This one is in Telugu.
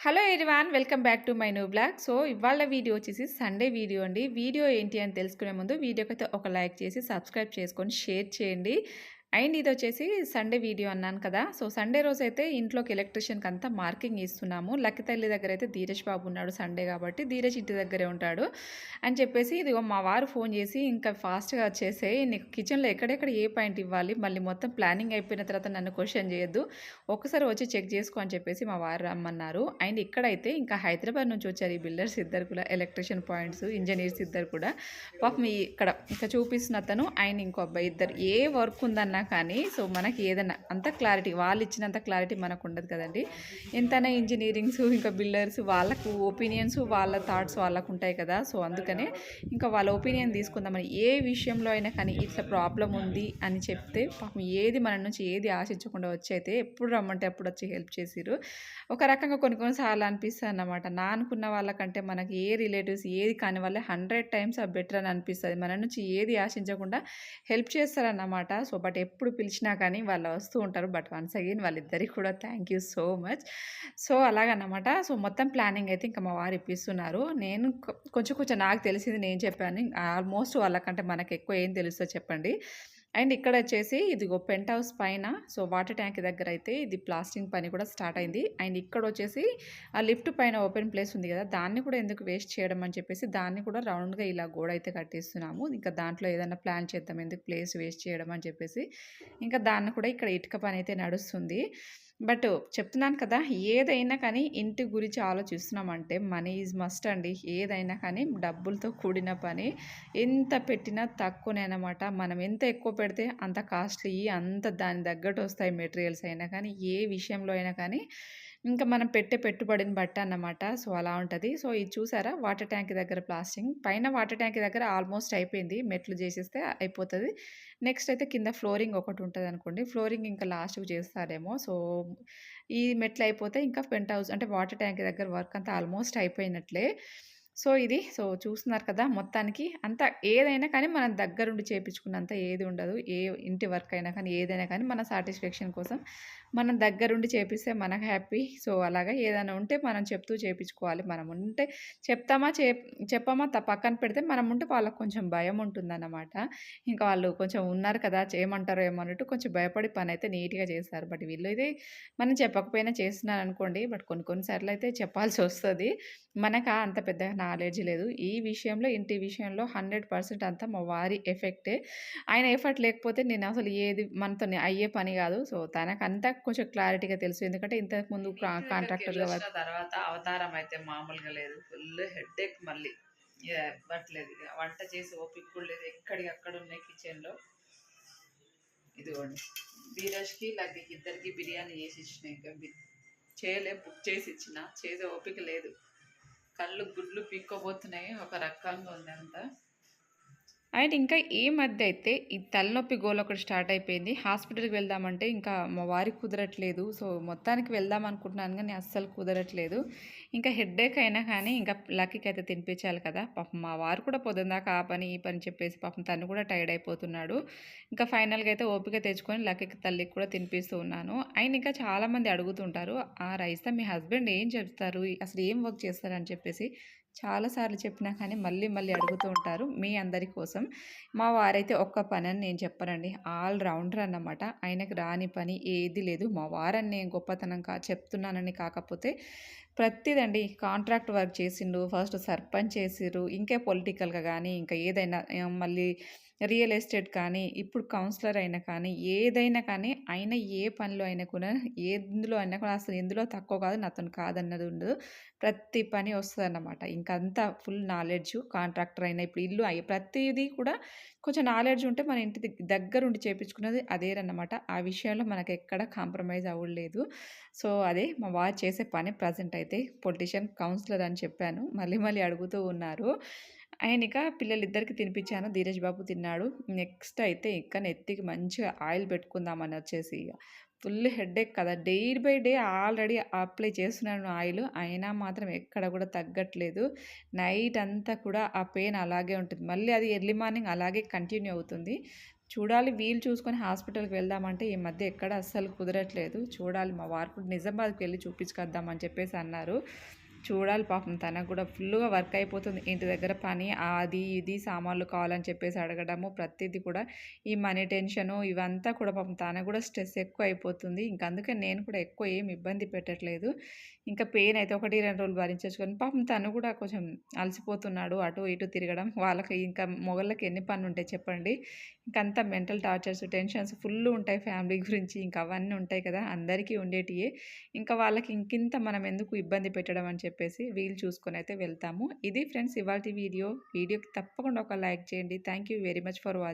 Hello everyone welcome back to my new blog so ఇవాళ వీడియో వచ్చేసి సండే వీడియో అండి. వీడియో ఏంటి అని తెలుసుకునే ముందు వీడియోకి అయితే ఒక లైక్ చేసి సబ్స్క్రైబ్ చేసుకొని షేర్ చేయండి. అండ్ ఇది వచ్చేసి సండే వీడియో అన్నాను కదా. సో సండే రోజు అయితే ఇంట్లోకి ఎలక్ట్రిషియన్కి అంతా మార్కింగ్ ఇస్తున్నాము. లక్కి తల్లి దగ్గర అయితే ధీరజ్ బాబు ఉన్నాడు సండే కాబట్టి ధీరజ్ ఇంటి దగ్గరే ఉంటాడు. అని చెప్పేసి ఇదిగో మా వారు ఫోన్ చేసి ఇంకా ఫాస్ట్గా వచ్చేసే నీకు కిచెన్లో ఎక్కడెక్కడ ఏ పాయింట్ ఇవ్వాలి? మళ్ళీ మొత్తం ప్లానింగ్ అయిపోయిన తర్వాత నన్ను క్వశ్చన్ చేయొద్దు. ఒకసారి వచ్చి చెక్ చేసుకో అని చెప్పేసి మా వారు రమ్మన్నారు. అండ్ ఇక్కడైతే ఇంకా హైదరాబాద్ నుంచి వచ్చారు ఈ బిల్డర్స్ ఇద్దరు కూడా ఎలక్ట్రిషియన్ పాయింట్స్ ఇంజనీర్స్ ఇద్దరు కూడా. పాపం ఇక్కడ ఇంకా చూపిస్తున్న అతను ఆయన ఇంకో అబ్బాయి ఇద్దరు. ఏ వర్క్ ఉందన్న కానీ సో మనకి ఏదైనా అంత క్లారిటీ వాళ్ళు ఇచ్చినంత క్లారిటీ మనకు ఉండదు కదండి. ఎంతైనా ఇంజనీరింగ్స్ ఇంకా బిల్డర్స్ వాళ్ళకు ఒపీనియన్స్ వాళ్ళ థాట్స్ వాళ్ళకు ఉంటాయి కదా. సో అందుకనే ఇంకా వాళ్ళ ఒపీనియన్ తీసుకుందామని ఏ విషయంలో అయినా కానీ ఇట్లా ప్రాబ్లం ఉంది అని చెప్తే పాపం ఏది మన నుంచి ఏది ఆశించకుండా వచ్చి అయితే ఎప్పుడు రమ్మంటే అప్పుడు వచ్చి హెల్ప్ చేసిరు ఒక రకంగా కొన్ని కొన్నిసార్లు అనిపిస్తుంది అన్నమాట. నా అనుకున్న వాళ్ళకంటే మనకి ఏ రిలేటివ్స్ ఏది కాని వాళ్ళే హండ్రెడ్ టైమ్స్ ఆ బెటర్ అని అనిపిస్తుంది. మన నుంచి ఏది ఆశించకుండా హెల్ప్ చేస్తారన్నమాట. సో బట్ ఎప్పుడు పిలిచినా కానీ వాళ్ళు వస్తూ ఉంటారు. బట్ వన్స్ అగైన్ వాళ్ళిద్దరికి కూడా thank you so much. So అలాగన్నమాట so మొత్తం ప్లానింగ్ అయితే ఇంకా మా వారు ఇప్పిస్తున్నారు. నేను కొంచెం కొంచెం నాకు తెలిసింది నేను చెప్పాను. ఆల్మోస్ట్ వాళ్ళకంటే మనకు ఎక్కువ ఏం తెలుస్తో చెప్పండి. అండ్ ఇక్కడ వచ్చేసి ఇదిగో పెంట్ హౌస్ పైన సో వాటర్ ట్యాంక్ దగ్గర అయితే ఇది ప్లాస్టింగ్ పని కూడా స్టార్ట్ అయింది. అండ్ ఇక్కడ వచ్చేసి ఆ లిఫ్ట్ పైన ఓపెన్ ప్లేస్ ఉంది కదా దాన్ని కూడా ఎందుకు వేస్ట్ చేయడం అని చెప్పేసి దాన్ని కూడా రౌండ్గా ఇలా గోడ అయితే కట్టిస్తున్నాము. ఇంకా దాంట్లో ఏదైనా ప్లాన్ చేద్దాం ఎందుకు ప్లేస్ వేస్ట్ చేయడం అని చెప్పేసి. ఇంకా దాన్ని కూడా ఇక్కడ ఇటుక పని అయితే నడుస్తుంది. బట్ చెప్తున్నాను కదా ఏదైనా కానీ ఇంటి గురించి ఆలోచిస్తున్నామంటే మనీ ఈజ్ మస్ట్ అండి. ఏదైనా కానీ డబ్బులతో కూడిన పని ఎంత పెట్టినా తక్కువనే అనమాట మనం ఎంత ఎక్కువ పెడితే అంత కాస్ట్లీ అంత దాని తగ్గట్టు వస్తాయి మెటీరియల్స్ అయినా కానీ ఏ విషయంలో అయినా కానీ ఇంకా మనం పెట్టే పెట్టుబడిని బట్టి అన్నమాట. సో అలా ఉంటుంది. సో ఇది చూసారా? వాటర్ ట్యాంక్ దగ్గర ప్లాస్టింగ్. పైన వాటర్ ట్యాంక్ దగ్గర ఆల్మోస్ట్ అయిపోయింది. మెట్లు చేసేస్తే అయిపోతుంది. నెక్స్ట్ అయితే కింద ఫ్లోరింగ్ ఒకటి ఉంటుంది అనుకోండి. ఫ్లోరింగ్ ఇంకా లాస్ట్కి చేస్తారేమో. సో ఈ మెట్లు అయిపోతే ఇంకా పెంట్ హౌస్ అంటే వాటర్ ట్యాంక్ దగ్గర వర్క్ అంతా ఆల్మోస్ట్ అయిపోయినట్లే. సో ఇది సో చూస్తున్నారు కదా! మొత్తానికి అంత ఏదైనా కానీ మనం దగ్గరుండి చేపించుకున్నంత ఏది ఉండదు. ఏ ఇంటి వర్క్ అయినా కానీ ఏదైనా కానీ మన సాటిస్ఫాక్షన్ కోసం మనం దగ్గరుండి చేపిస్తే మనకు హ్యాపీ. సో అలాగా ఏదైనా ఉంటే మనం చెప్తూ చేపించుకోవాలి మనం ఉంటే చెప్తామా చే చెప్పామా త పక్కన పెడితే మనం ఉంటే వాళ్ళకి కొంచెం భయం ఉంటుందన్నమాట. ఇంకా వాళ్ళు కొంచెం ఉన్నారు కదా చేయమంటారో ఏమో అన్నట్టు కొంచెం భయపడి పని అయితే నీట్గా చేస్తారు. బట్ వీళ్ళు అయితే మనం చెప్పకపోయినా చేస్తున్నారనుకోండి. బట్ కొన్ని కొన్నిసార్లు అయితే చెప్పాల్సి వస్తుంది. మనకు అంత పెద్ద నాలెడ్జ్ లేదు. ఈ విషయంలో ఇంటి విషయంలో హండ్రెడ్ పర్సెంట్ అంతా మా వారి ఎఫెక్టే. ఆయన ఎఫర్ట్ లేకపోతే నేను అసలు ఏది మనతో అయ్యే పని కాదు. సో తనకు అంతా కొంచెం క్లారిటీగా తెలుసు. ఎందుకంటే ఇంతకు ముందు కాంట్రాక్టర్గా తర్వాత అవతారం అయితే మామూలుగా లేదు. ఫుల్ హెడ్ ఎక్ మళ్ళీ ఇవ్వట్లేదు వంట చేసి ఓపిక కూడా లేదు. ఎక్కడికి అక్కడ ఉన్నాయి కిచెన్లో. ఇదిగోండి. ధీరజ్కి లగ్గికి ఇద్దరికి బిర్యానీ చేసి ఇచ్చిన ఇంకా. చేయలే బుక్ చేసి ఇచ్చిన. చేసే ఓపిక లేదు. కళ్ళు గుడ్లు పీక్కోబోతున్నాయి. ఒక రకంగా ఉంది అంతా. అండ్ ఇంకా ఈ మధ్య అయితే ఈ తలనొప్పి గోల్ ఒకటి స్టార్ట్ అయిపోయింది. హాస్పిటల్కి వెళ్దామంటే ఇంకా మా వారికి కుదరట్లేదు. సో మొత్తానికి వెళ్దాం అనుకుంటున్నాను కానీ అస్సలు కుదరట్లేదు. ఇంకా హెడ్ఏక్ అయినా కానీ ఇంకా లక్కీకి అయితే తినిపించాలి కదా. పాపం మా వారు కూడా పొద్దుందాకా ఆ పని ఈ పని చెప్పేసి పాపం తను కూడా టైర్డ్ అయిపోతున్నాడు. ఇంకా ఫైనల్గా అయితే ఓపిక తెచ్చుకొని లక్కీకి తల్లికి కూడా తినిపిస్తూ ఉన్నాను. అండ్ ఇంకా చాలామంది అడుగుతుంటారు ఆ రైస్తా మీ హస్బెండ్ ఏం చెప్తారు? అసలు ఏం వర్క్ చేస్తారు అని చెప్పేసి. చాలాసార్లు చెప్పినా కానీ మళ్ళీ మళ్ళీ అడుగుతూ ఉంటారు మీ అందరి కోసం. మా వారైతే ఒక్క పని అని నేను చెప్పనండి. ఆల్ రౌండర్ అన్నమాట. ఆయనకు రాని పని ఏది లేదు. మా వారని నేను గొప్పతనం కా చెప్తున్నానని కాకపోతే ప్రతిదండి కాంట్రాక్ట్ వర్క్ చేసిండు ఫస్ట్ సర్పంచ్ చేసిర్రు ఇంకే పొలిటికల్గా కానీ ఇంకా ఏదైనా మళ్ళీ రియల్ ఎస్టేట్ కానీ ఇప్పుడు కౌన్సిలర్ అయినా కానీ ఏదైనా కానీ ఆయన ఏ పనిలో అయినా కూడా ఎందులో అయినా కూడా అసలు ఎందులో తక్కువ కాదు అతను కాదన్నది ఉండదు ప్రతి పని వస్తుంది అన్నమాట ఇంకంతా ఫుల్ నాలెడ్జ్ కాంట్రాక్టర్ అయినా ఇప్పుడు ఇల్లు అయ్యి ప్రతిదీ కూడా కొంచెం నాలెడ్జ్ ఉంటే మన ఇంటి దగ్గర ఉండి చేపించుకున్నది అదేనమాట ఆ విషయంలో మనకు ఎక్కడ కాంప్రమైజ్ అవ్వలేదు. సో అదే మా వారు చేసే పని ప్రజెంట్ అయితే పొలిటీషియన్ కౌన్సిలర్ అని చెప్పాను. మళ్ళీ మళ్ళీ అడుగుతూ ఉన్నారు. ఆయన ఇక పిల్లలిద్దరికి తినిపించాను ధీరజ్ బాబు తిన్నాడు. నెక్స్ట్ అయితే ఇక నెత్తికి మంచిగా ఆయిల్ పెట్టుకుందామని వచ్చేసి ఇక ఫుల్ హెడేక్ కదా. Day by day already apply చేస్తున్నాను ఆయిల్. అయినా మాత్రం ఎక్కడ కూడా తగ్గట్లేదు. నైట్ అంతా కూడా ఆ పెయిన్ అలాగే ఉంటుంది. మళ్ళీ అది ఎర్లీ మార్నింగ్ అలాగే కంటిన్యూ అవుతుంది. చూడాలి వీలు చూసుకొని హాస్పిటల్‌కి వెళ్దామంటే ఈ మధ్య ఎక్కడ అస్సలు కుదరట్లేదు. చూడాలి మా వార్పుడు నిజామాబాద్‌కి వెళ్ళి చూపించుకొద్దామని చెప్పేసి అన్నారు. చూడాలి పాపం తనకు కూడా ఫుల్‌గా వర్క్ అయిపోతుంది. ఇంటి దగ్గర పని అది ఇది సామాన్లు కావాలని చెప్పేసి అడగడము ప్రతిదీ కూడా ఈ మనీ టెన్షను ఇవంతా కూడా పాపం తనకు కూడా స్ట్రెస్ ఎక్కువ అయిపోతుంది. ఇంక అందుకే నేను కూడా ఎక్కువ ఏం ఇబ్బంది పెట్టట్లేదు. ఇంకా పెయిన్ అయితే 1, 2 రోజులు భరించవచ్చు కానీ పాపం తను కూడా కొంచెం అలసిపోతున్నాడు. అటు ఇటు తిరగడం. వాళ్ళకి ఇంకా మొగళ్ళకి ఎన్ని పనులు ఉంటాయి చెప్పండి. ఇంకంతా మెంటల్ టార్చర్స్, టెన్షన్స్ ఫుల్లు ఉంటాయి ఫ్యామిలీ గురించి. ఇంకా అవన్నీ ఉంటాయి కదా! అందరికీ ఉండేటియే. ఇంకా వాళ్ళకి ఇంకింత మనం ఎందుకు ఇబ్బంది పెట్టడం అని చెప్పేసి వీలు చూసుకొని అయితే వెళ్తాము. ఇది ఫ్రెండ్స్ ఇవాళ వీడియో. వీడియోకి తప్పకుండా ఒక లైక్ చేయండి. Thank you very much for watching.